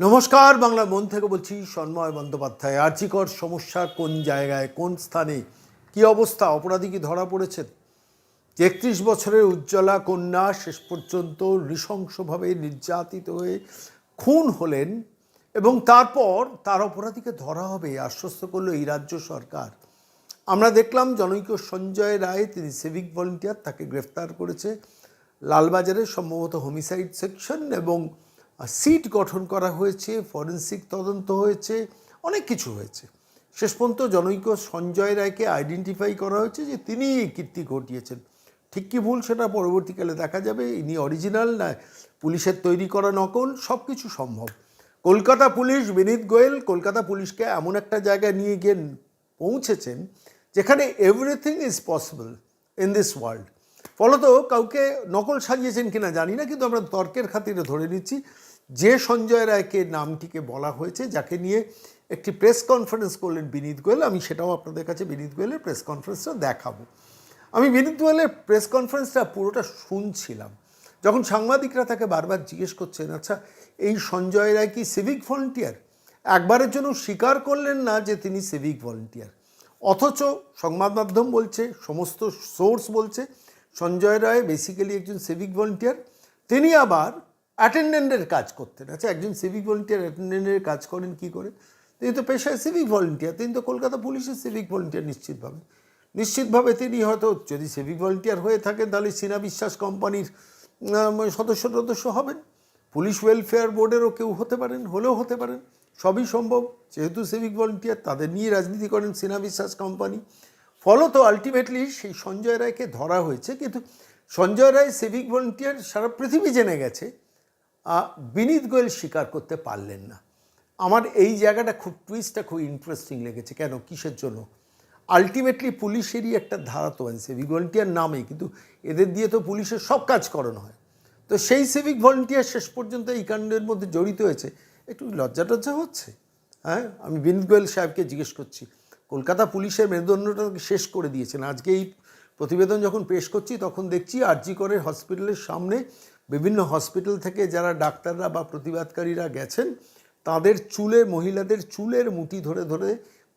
নমস্কার বাংলা মন থেকে বলছি সন্ময় বন্দ্যোপাধ্যায়। আর্চিকর সমস্যা কোন জায়গায়, কোন স্থানে, কি অবস্থা, অপরাধী কি ধরা পড়েছেন? একত্রিশ বছরের উজ্জ্বলা কন্যা শেষ পর্যন্ত নৃশংসভাবে নির্যাতিত হয়ে খুন হলেন এবং তারপর তার অপরাধীকে ধরা হবে, আশ্বস্ত করল এই রাজ্য সরকার। আমরা দেখলাম জনৈক সঞ্জয় রায়, তিনি সিভিক ভলেন্টিয়ার তাকে গ্রেফতার করেছে। লালবাজারে সম্ভবত হোমিসাইড সেকশন এবং সিট গঠন করা হয়েছে, ফরেন্সিক তদন্ত হয়েছে, অনেক কিছু হয়েছে। শেষ পর্যন্ত জনৈক সঞ্জয় রায়কে আইডেন্টিফাই করা হয়েছে যে তিনি কীর্তি ঘটিয়েছেন। ঠিক কি ভুল সেটা পরবর্তীকালে দেখা যাবে। ইনি অরিজিনাল না, পুলিশের তৈরি করা নকল সব কিছু সম্ভব। কলকাতা পুলিশ, বিনীত গোয়েল, কলকাতা পুলিশকে এমন একটা জায়গায় নিয়ে গিয়ে পৌঁছেছেন যেখানে everything is possible in this world ফলত কাউকে নকল সাজিয়েছেন কিনা জানি না, কিন্তু আমরা তর্কের খাতিরে ধরে নিচ্ছি যে সঞ্জয় রায়কে নামটিকে বলা হয়েছে, যাকে নিয়ে একটি প্রেস কনফারেন্স করলেন বিনীত গোয়েল, আমি সেটাও আপনাদের কাছে বিনীত গোয়েলের প্রেস কনফারেন্সটা দেখাবো। আমি বিনীত গোয়েলের প্রেস কনফারেন্সটা পুরোটা শুনছিলাম। যখন সাংবাদিকরা তাকে বারবার জিজ্ঞেস করছেন আচ্ছা এই সঞ্জয় রায় কি সিভিক ভলেন্টিয়ার একবারের জন্য স্বীকার করলেন না যে তিনি সিভিক ভলেন্টিয়ার অথচ সংবাদ মাধ্যম বলছে, সমস্ত সোর্স বলছে, সঞ্জয় রায় বেসিক্যালি একজন সিভিক ভলেন্টিয়ার তিনি আবার অ্যাটেন্ডেন্টের কাজ করতেন। আচ্ছা একজন সিভিক ভলেন্টিয়ার অ্যাটেন্ডেন্টের কাজ করেন, কি করে তিনি তো পেশায় সিভিক ভলেন্টিয়ার তিনি তো কলকাতা পুলিশের সিভিক ভলেন্টিয়ার নিশ্চিতভাবে। নিশ্চিতভাবে তিনি হয়তো যদি সিভিক ভলেন্টিয়ার হয়ে থাকেন, তাহলে সিনা বিশ্বাস কোম্পানির সদস্য সদস্য হবেন। পুলিশ ওয়েলফেয়ার বোর্ডেরও কেউ হতে পারেন, হলেও হতে পারেন। সবই সম্ভব। যেহেতু সিভিক ভলেন্টিয়ার তাদের নিয়ে রাজনীতি করেন সিনা বিশ্বাস কোম্পানি। ফলত আলটিমেটলি সেই সঞ্জয় রায়কে ধরা হয়েছে। কিন্তু সঞ্জয় রায় সিভিক ভলেন্টিয়ার সারা পৃথিবী জেনে গেছে। বিনীত গোয়েল স্বীকার করতে পারলেন না। আমার এই জায়গাটা খুব টুইস্টটা খুব ইন্টারেস্টিং লেগেছে। কেন? কিসের জন্য? আলটিমেটলি পুলিশেরই একটা ধারা তো সিভিক ভলেন্টিয়ার নামে কিন্তু এদের দিয়ে তো পুলিশের সব কাজ করানো হয়। তো সেই সিভিক ভলেন্টিয়ার শেষ পর্যন্ত এই কাণ্ডের মধ্যে জড়িত হয়েছে। একটু লজ্জা টজ্জা হচ্ছে? হ্যাঁ? আমি বিনীত গোয়েল সাহেবকে জিজ্ঞেস করছি। কলকাতা পুলিশের মেরুদণ্ডটা শেষ করে দিয়েছেন। আজকে এই প্রতিবেদন যখন পেশ করছি, তখন দেখছি আরজি করে হসপিটালের সামনে বিভিন্ন হসপিটাল থেকে যারা ডাক্তাররা বা প্রতিবাদকারীরা গেছেন, তাদের চুলে, মহিলাদের চুলের মুঠি ধরে ধরে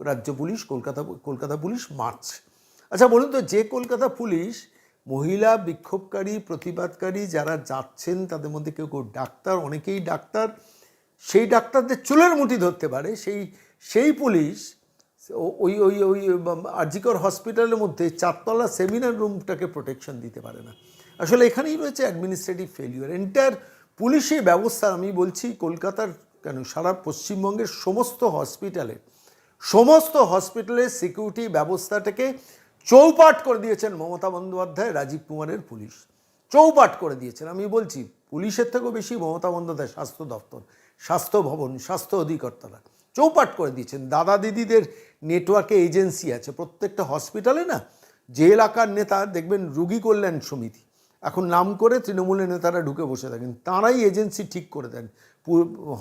রাজ্য পুলিশ, কলকাতা কলকাতা পুলিশ মারছে। আচ্ছা বলুন তো, যে কলকাতা পুলিশ মহিলা বিক্ষোভকারী, প্রতিবাদকারী যারা যাচ্ছেন, তাদের মধ্যে কেউ কেউ ডাক্তার, অনেকেই ডাক্তার, সেই ডাক্তারদের চুলের মুঠি ধরতে পারে। সেই সেই পুলিশ ওই ওই ওই, আরজিকর হসপিটালের মধ্যে চারতলা সেমিনার রুমটাকে প্রোটেকশন দিতে পারে না। আসলে এখানেই রয়েছে অ্যাডমিনিস্ট্রেটিভ ফেলিওর এন্টায়ার পুলিশি ব্যবস্থা আমি বলছি কলকাতার কেন? সারা পশ্চিমবঙ্গের সমস্ত হসপিটালে সমস্ত হসপিটালের সিকিউরিটি ব্যবস্থাটাকে চৌপাট করে দিয়েছেন মমতা বন্দ্যোপাধ্যায়, রাজীব কুমারের পুলিশ চৌপাট করে দিয়েছেন। আমি বলছি পুলিশের থেকেও বেশি মমতা বন্দ্যোপাধ্যায় স্বাস্থ্য দপ্তর, স্বাস্থ্য ভবন, স্বাস্থ্য অধিকর্তারা চৌপাট করে দিয়েছেন। দাদা দিদিদের নেটওয়ার্কে এজেন্সি আছে। প্রত্যেকটা হসপিটালে না, যে এলাকার নেতা দেখবেন রুগী কল্যাণ সমিতি এখন নাম করে তৃণমূলের নেতারা ঢুকে বসে থাকেন। তাঁরাই এজেন্সি ঠিক করে দেন।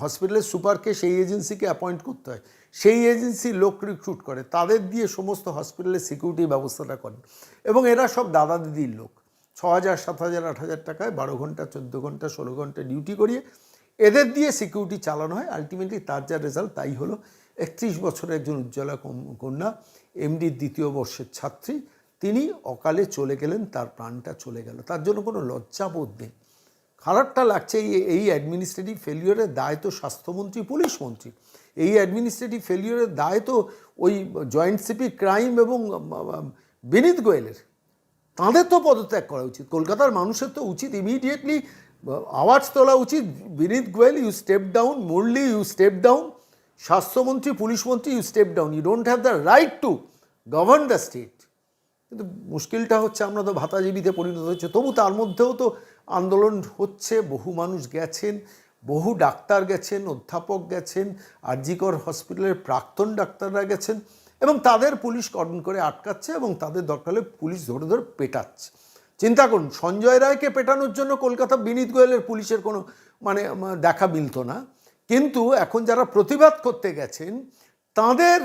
হসপিটালের সুপারকে সেই এজেন্সিকে অ্যাপয়েন্ট করতে হয়। সেই এজেন্সি লোক রিক্রুট করে। তাদের দিয়ে সমস্ত হসপিটালের সিকিউরিটি ব্যবস্থাটা করেন। এবং এরা সব দাদা দিদির লোক। ছ হাজার সাত হাজার আট হাজার টাকায় বারো ঘণ্টা, চোদ্দ ঘণ্টা, ষোলো ঘণ্টা ডিউটি করিয়ে এদের দিয়ে সিকিউরিটি চালানো হয়। আলটিমেটলি তার যা রেজাল্ট তাই হলো। একত্রিশ বছরের একজন উজ্জ্বলা কন্যা এমডির দ্বিতীয় বর্ষের ছাত্রী। তিনি অকালে চলে গেলেন, তার প্রাণটা চলে গেল। তার জন্য কোনো লজ্জাবোধ নেই। খারাপটা লাগছে এই এই অ্যাডমিনিস্ট্রেটিভ ফেলিওরের দায় তো স্বাস্থ্যমন্ত্রী, পুলিশ মন্ত্রী। এই অ্যাডমিনিস্ট্রেটিভ ফেলিওরের দায় তো ওই জয়েন্ট সিপি ক্রাইম এবং বিনীত গোয়েলের। তাঁদের তো পদত্যাগ করা উচিত। কলকাতার মানুষের তো উচিত ইমিডিয়েটলি আওয়াজ তোলা উচিত, Vineet Goyal you step down Murali you step down স্বাস্থ্যমন্ত্রী, পুলিশ মন্ত্রী you step down you don't have the right to govern the state কিন্তু মুশকিলটা হচ্ছে আমরা তো ভাতাজীবীতে পরিণত হচ্ছে তবু তার মধ্যেও তো আন্দোলন হচ্ছে, বহু মানুষ গেছেন, বহু ডাক্তার গেছেন, অধ্যাপক গেছেন, আরজিকর হসপিটালের প্রাক্তন ডাক্তাররা গেছেন এবং তাদের পুলিশ কর্ডন করে আটকাচ্ছে এবং তাদের দরকারে পুলিশ ধরে ধরে পেটাচ্ছে। চিন্তা করুন, সঞ্জয় রায়কে পেটানোর জন্য কলকাতা বিনীত গোয়েলের পুলিশের কোনো মানে দেখা মিলতো না। কিন্তু এখন যারা প্রতিবাদ করতে গেছেন, তাদের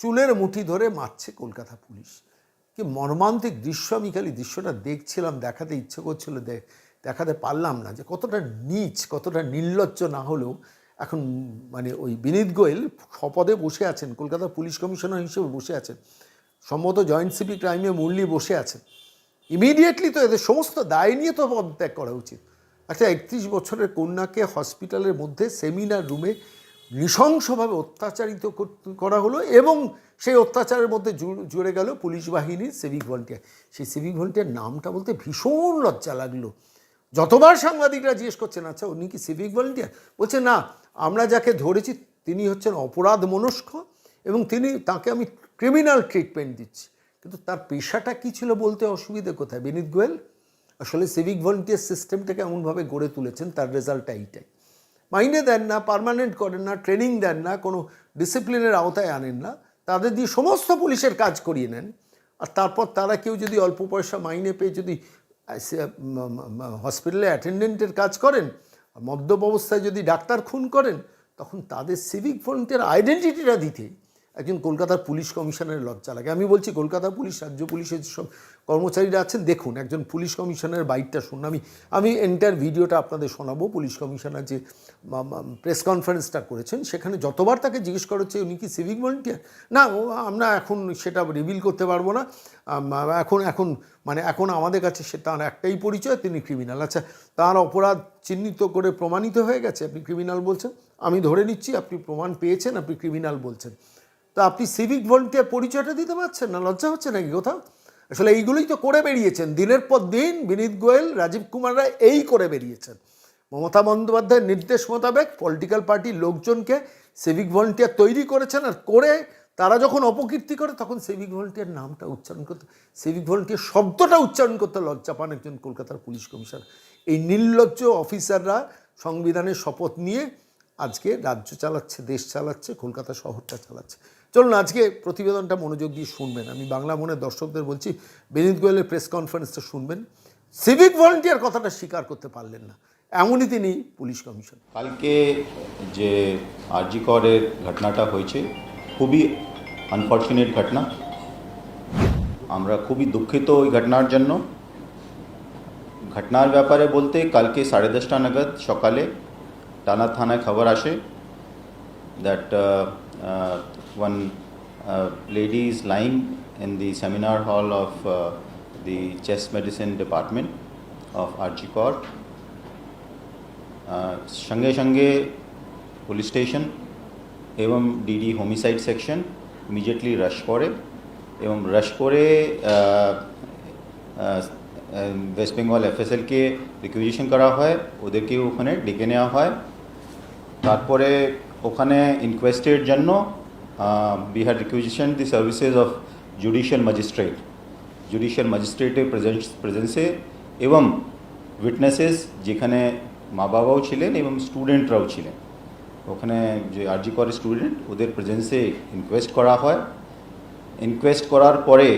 চুলের মুঠি ধরে মারছে কলকাতা পুলিশ। কি মর্মান্তিক দৃশ্য আমি খালি দৃশ্যটা দেখছিলাম, দেখাতে ইচ্ছে করছিল দেখাতে পারলাম না যে কতটা নীচ, কতটা নির্লজ্জ না হলেও এখন মানে ওই বিনীত গোয়েল সপদে বসে আছেন, কলকাতা পুলিশ কমিশনার হিসেবে বসে আছেন, সম্ভবত জয়েন্ট সিপি ক্রাইমে মুরলি বসে আছেন। ইমিডিয়েটলি তো এদের সমস্ত দায় নিয়ে তো পদত্যাগ করা উচিত। আচ্ছা একত্রিশ বছরের কন্যাকে হসপিটালের মধ্যে সেমিনার রুমে নৃশংসভাবে অত্যাচারিত কর- হলো এবং সেই অত্যাচারের মধ্যে জুড়ে গেল পুলিশ বাহিনীর সিভিক ভলেন্টিয়ার সেই সিভিক ভলেন্টিয়ার নামটা বলতে ভীষণ লজ্জা লাগল। যতবার সাংবাদিকরা জিজ্ঞেস করছেন আচ্ছা উনি কি সিভিক ভলেন্টিয়ার বলছে, না, আমরা যাকে ধরেছি তিনি হচ্ছেন অপরাধ মনস্ক এবং তিনি, তাকে আমি ক্রিমিনাল ট্রিটমেন্ট দিচ্ছি। কিন্তু তার পেশাটা কি ছিল বলতে অসুবিধে কোথায়? বিনীত গোয়েল, আসলে সিভিক ভলেন্টিয়ার সিস্টেমটাকে এমনভাবে গড়ে তুলেছেন, তার রেজাল্টটা এইটাই। মাইনে দেন না পারমানেন্ট করেন না ট্রেনিং দেন না, কোনো ডিসিপ্লিনের আওতায় আনেন না, তাদের দিয়ে সমস্ত পুলিশের কাজ করিয়ে নেন। আর তারপর তারা কেউ যদি অল্প পয়সা মাইনে পেয়ে যদি হসপিটালে অ্যাটেন্ডেন্টের কাজ করেন, মদ্যপ অবস্থায় যদি ডাক্তার খুন করেন, তখন তাদের সিভিক ভলেন্টিয়ার আইডেন্টিটিটা দিতে। একজন কলকাতার পুলিশ কমিশনারের লজ্জা লাগে। আমি বলছি, কলকাতা পুলিশ, রাজ্য পুলিশের সব কর্মচারীরা আছেন, দেখুন, একজন পুলিশ কমিশনারের বাইকটা শুনুন। আমি আমি এন্টার ভিডিওটা আপনাদের শোনাবো, পুলিশ কমিশনার যে প্রেস কনফারেন্সটা করেছেন, সেখানে যতবার তাকে জিজ্ঞেস করা হচ্ছে, উনি কি সিভিক ভলেন্টিয়ার না, ও, আমরা এখন সেটা রিভিল করতে পারব না। এখন এখন মানে এখন আমাদের কাছে সে, তার একটাই পরিচয়, তিনি ক্রিমিনাল আচ্ছা তার অপরাধ চিহ্নিত করে প্রমাণিত হয়ে গেছে, আপনি ক্রিমিনাল বলছেন। আমি ধরে নিচ্ছি, আপনি প্রমাণ পেয়েছেন, আপনি ক্রিমিনাল বলছেন। তো আপনি সিভিক ভলেন্টিয়ার পরিচয়টা দিতে পারছেন না? লজ্জা হচ্ছে নাকি কোথাও? আসলে এইগুলোই তো করে বেরিয়েছেন। দিনের পর দিন বিনীত গোয়েল, রাজীব কুমাররা এই করে বেরিয়েছেন। মমতা বন্দ্যোপাধ্যায়ের নির্দেশ মোতাবেক পলিটিক্যাল পার্টির লোকজনকে সিভিক ভলেন্টিয়ার তৈরি করেছেন আর করে তারা যখন অপকীর্তি করে তখন সিভিক ভলেন্টিয়ার নামটা উচ্চারণ করতে সিভিক ভলেন্টিয়ার শব্দটা উচ্চারণ করতে লজ্জা পান একজন কলকাতার পুলিশ কমিশনার। এই নির্লজ্জ অফিসাররা সংবিধানের শপথ নিয়ে আজকে রাজ্য চালাচ্ছে, দেশ চালাচ্ছে, কলকাতা শহরটা চালাচ্ছে। চলুন, আজকে প্রতিবেদনটা মনোযোগ দিয়ে শুনবেন। আমি বাংলা মনের দর্শকদের বলছি, বিনীত গোয়েলের প্রেস কনফারেন্সটা শুনবেন। সিভিক ভলেন্টিয়ার কথাটা স্বীকার করতে পারলেন না। এমনই তিনি পুলিশ কমিশন। কালকে যে আরজি করের ঘটনাটা হয়েছে, খুবই আনফর্চুনেট ঘটনা। আমরা খুবই দুঃখিত ওই ঘটনার জন্য। ঘটনার ব্যাপারে বলতে, কালকে সাড়ে দশটা নাগাদ সকালে টানা থানায় খবর আসে that one lady is lying in the seminar hall of the chest medicine department of RG Kar ah, সঙ্গে সঙ্গে পুলিশ স্টেশন এবং DD homicide section immediately rush করে এবং রাশ করে ওয়েস্ট বেঙ্গল এফএসএলকে রিকুইজিশন করা হয় ওদেরকে ওখানে ডেকে নেওয়া হয়। তারপরে ওখানে ইনকোয়েস্টের জন্য we had requisition the services of judicial magistrate judicial ম্যাজিস্ট্রেটের প্রেজেন্স প্রেজেন্সে এবং উইটনেসেস যেখানে মা বাবাও ছিলেন এবং স্টুডেন্টরাও ছিলেন ওখানে যে আরজি করে স্টুডেন্ট ওদের প্রেজেন্সে ইনকোয়েস্ট করা হয় ইনকোয়েস্ট করার পরে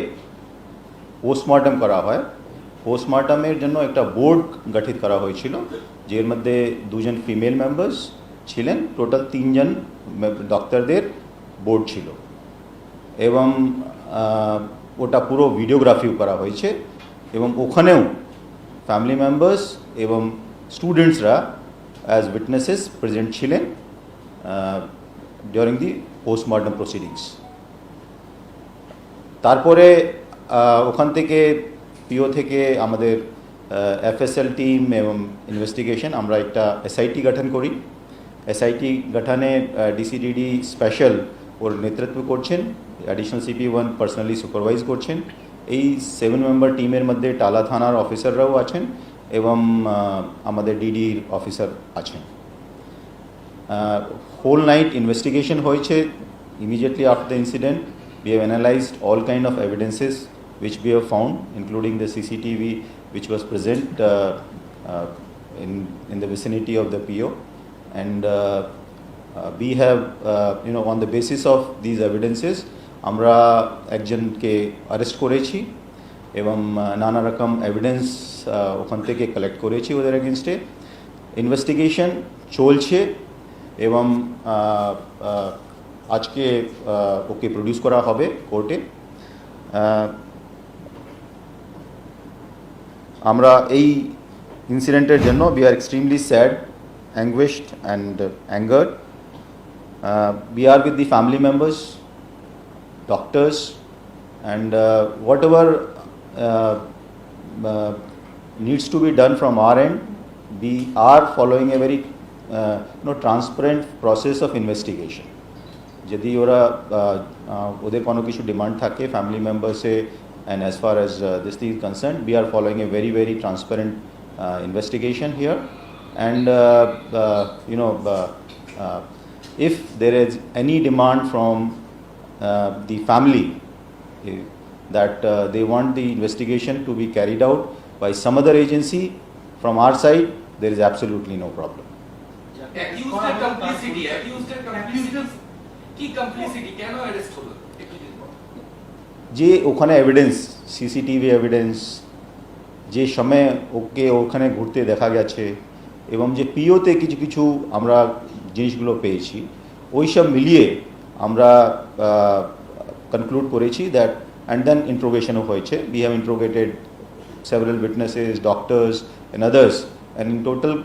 পোস্টমর্টম করা হয় পোস্টমর্টমের জন্য একটা বোর্ড গঠিত করা হয়েছিল যার মধ্যে দুজন ফিমেল মেম্বার্স ছিলেন টোটাল তিনজন ডক্টরদের বোর্ড ছিল। এবং ওটা পুরো ভিডিওগ্রাফিও করা হয়েছে এবং ওখানেও ফ্যামিলি মেম্বার্স এবং স্টুডেন্টসরা অ্যাজ উইটনেসেস প্রেজেন্ট ছিলেন ডিউরিং দি পোস্টমর্টম প্রসিডিংস তারপরে ওখান থেকে পিও থেকে আমাদের এফএসএল টিম এবং ইনভেস্টিগেশন আমরা একটা এসআইটি গঠন করি। এসআইটি গঠনে ডিসিডিডি স্পেশাল ওর নেতৃত্ব করছেন additional CP one personally supervise করছেন এই সেভেন মেম্বার টিমের মধ্যে টালা থানার অফিসাররাও আছেন এবং আমাদের ডিডির অফিসার আছেন whole night investigation হয়েছে immediately after the incident we have analyzed all kind of evidences which we have found including the cctv which was present uh, uh, in in the vicinity of the uh, uh, have uh, you know on the basis of these evidences আমরা একজনকে arrest করেছি এবং আহ, নানা রকম evidence ওখান থেকে collect করেছি ওদের এগেনস্টে ইনভেস্টিগেশন চলছে এবং আহ, আজকে ওকে প্রডিউস করা হবে কোর্টে আমরা এই ইনসিডেন্টের জন্য we are extremely sad and uh, angered. Uh, we are with the family members, doctors, and uh, whatever uh, uh, needs to be done from our end, we are following a very uh, you know, transparent process of investigation. যদি ওরা আহ, আহ, ওদের কোনো কিছু demand থাকে family মেম্বার্সে and as far as this thing concern we are following a very very transparent investigation here and you know if there is any demand from uh, the family eh, that uh, they want the investigation to be carried out by some other agency from our side there is absolutely no problem অ্যাকিউজডের complicity অ্যাকিউজডের complicity কি complicity কেন arrest হলো একটু যদি বলেন। যে ওখানে evidence CCTV evidence যে সময় ওকে ওখানে ঘুরতে দেখা গেছে এবং যে পিওতে কিছু কিছু আমরা জিনিসগুলো পেয়েছি ওই সব মিলিয়ে আমরা কনক্লুড করেছি দ্যাট অ্যান্ড দেন ইন্ট্রোগেশনও হয়েছে we have interrogated several witnesses, doctors, and others. And in total,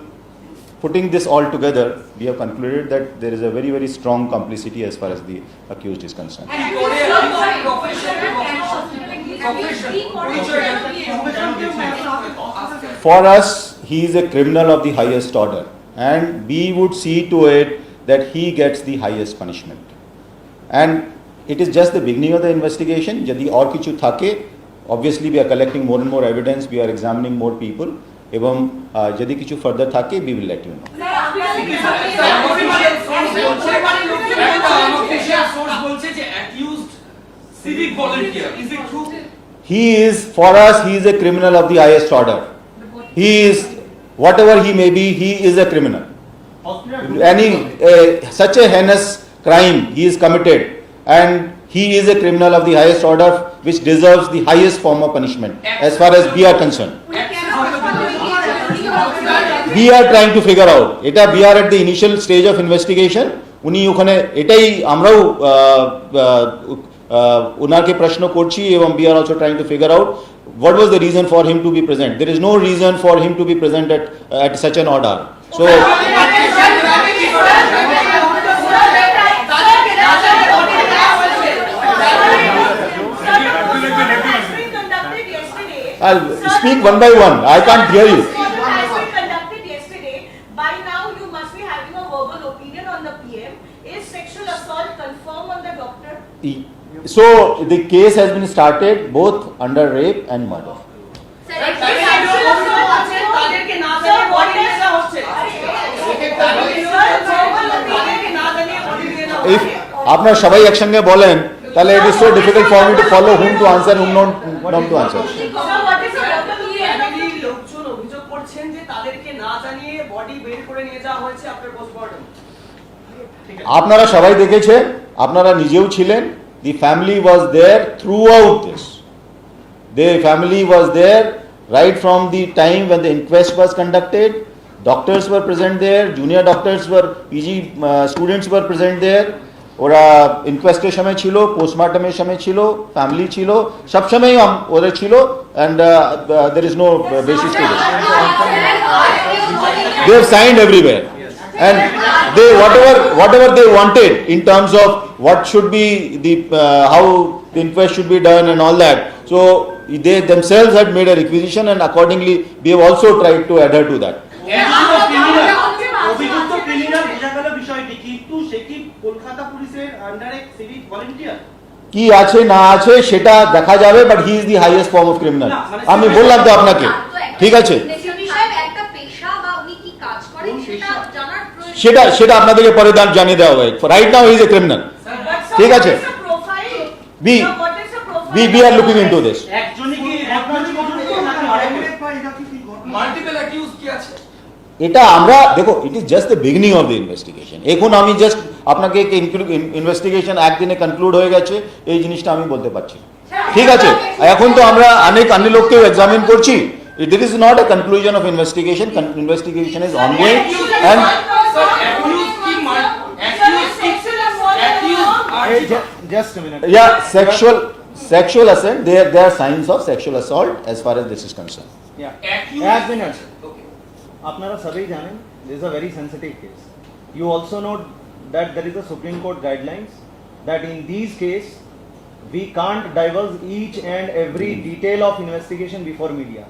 putting this all together, we have concluded that there is a very, very strong complicity as far as the accused is concerned. কি করে profession profession পরিচয় For us, he is a criminal of the highest order, and we would see to it that he gets the highest punishment. And it is just the beginning of the investigation. যদি और কিছু থাকে obviously we are collecting more and more evidence, we are examining more people, এবং আহ, যদি কিছু further থাকে we will let you know. Source বলছে যে accused civic volunteer is it true He is, for us, he is a criminal of the highest order. He is, whatever he may be, he is a criminal. Any, uh, such a heinous crime he is committed and he is a criminal of the highest order which deserves the highest form of punishment as far as we are concerned. We are trying to figure out, এটা we are at the initial stage of investigation. উনি ওখানে এটাই আমরাও আহ, আহ, আহ, ওনাকে প্রশ্ন করছি এবং we are also trying to figure out what was the reason for him to be present. There is no reason for him to be present at, at such an order. So, I'll speak one by one. I can't hear you. Has So, the case has been started both under rape and murder. If। আপনারা সবাই একসঙ্গে বলেন তাহলে it is so difficult for me to follow whom to answer, whom not, not to answer. Sir, what is the verbal opinion? Family লোকজন অভিযোগ করছেন যে তাদেরকে না জানিয়ে বডি বের করে নিয়ে যাওয়া হয়েছে আপনার পোস্টমর্টম আপনারা সবাই দেখেছেন আপনারা নিজেও ছিলেন the family was there throughout this they family was there right from the time when the inquest was conducted doctors were present there junior doctors were PG students were present there ওরা ইনকোয়েস্টের সময় ছিল পোস্টমর্টমের সময় ছিল family ছিল সব সময় ওরা ছিল and there is no basis to this they have signed everywhere and they whatever whatever they wanted in terms of what should be the uh, how the inquest should be done and all that so they themselves had made a requisition and accordingly we have also tried to adhere to that কি আছে না আছে সেটা দেখা যাবে but he is the highest form of criminal আমি বললাম তো আপনাকে ঠিক আছে একটা পেশা বা উনি কি কাজ করেন সেটা জানার প্রয়োজন সেটা সেটা আপনাদেরকে পরে দান জানিয়ে দেওয়া হবে right now is a criminal ঠিক আছে। is the profile? We- Sir, what is the profile? we we are looking into this একজনই কি ঘটনাটি অভিযুক্ত নাকি আরেকজন? মাল্টিপল অ্যাকিউজ কি আছে এটা আমরা দেখো it is just the beginning of the investigation এখন আমি জাস্ট আপনাকে ইনভেস্টিগেশন একদিনে কনক্লুড হয়ে গেছে এই জিনিসটা আমি বলতে পারছি ঠিক আছে এখন তো আমরা অনেক অন্য লোককেও এক্সামিন করছি It is not a conclusion of investigation investigation is ongoing and sir accuse কি মাল অ্যাকিউজ কি Sexual assault is accuse wrong. R just minute yeah sexual sexual assault there there are signs of sexual assault as far as this is concerned accuse এক minute okay আপনারা সবাই জানেন This is a very sensitive case. You also know that there is a Supreme Court guidelines that in these case we can't divulge each and every detail of investigation before media.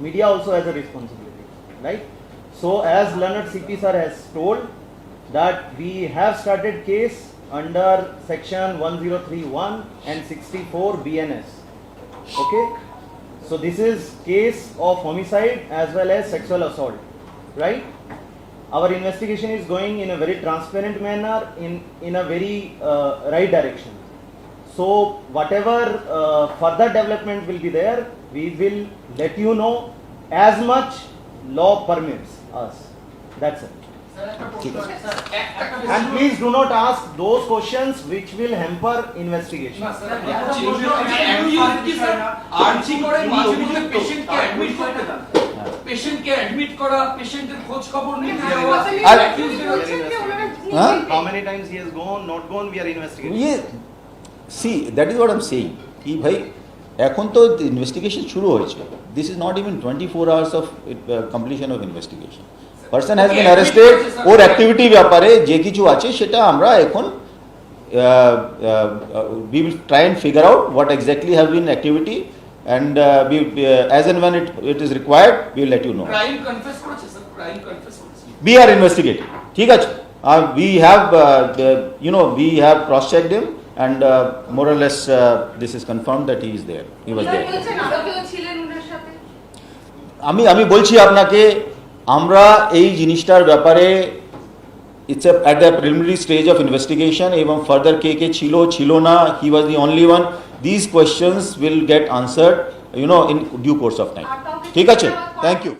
Media also has a responsibility, right? So as Leonard CP sir has told that we have started case under section 1031 and 64 BNS. Okay? So this is case of homicide as well as sexual assault, right? Our investigation is going in a very transparent manner, in, in a very uh, right direction. So whatever uh, further development will be there, we will let you know as much law permits us. That's it. And please do not ask those questions which will hamper investigation. না sir accuse কি sir RG করে মাঝে মধ্যে পেশেন্টকে admit করতে দেন পেশেন্টকে admit করা পেশেন্টের খোঁজ খবর নিতে যাওয়া আর- accused এর- হ্যাঁ How many times he has gone, not gone, we are investigating. ये see that is what I am saying কি ভাই এখন তো ইনভেস্টিগেশন শুরু হয়েছে this is not even twenty four hours of completion of investigation person has been arrested or activity ব্যাপারে যে কিছু আছে সেটা আমরা এখন we will try and figure out what exactly have been activity and uh, we, uh, as and when it, it is required we will let you know crime confess করেছে sir crime confess করেছে we are investigating ঠিক আছে uh, we have uh, the, you know we have cross checked him and uh, more or less uh, this is confirmed that he is there. He was there. আমি আমি বলছি আপনাকে আমরা এই জিনিসটার ব্যাপারে it's at the preliminary stage of investigation এবং further কে কে ছিল ছিল না he was the only one this questions will get answered you know in due course of time ঠিক আছে? Thank you